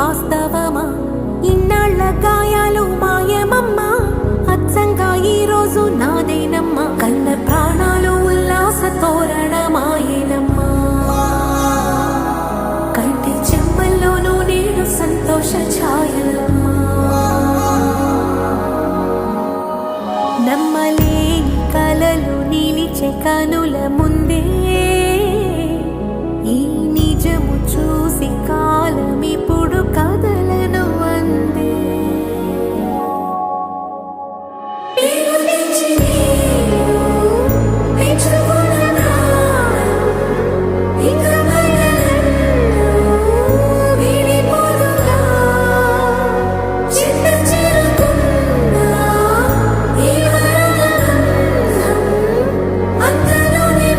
వాస్తవమా? ఇన్నాళ్ళ గాయాలు మాయమమ్మా. అచ్చంగా ఈ రోజు నాదేనమ్మా. కన్న ప్రాణాలు ఉల్లాస తోరణమాయేనమ్మా కంటి చెమ్మల్లోనూ నేను సంతోష ఛాయలమ్మా. నమ్మలే Touching you.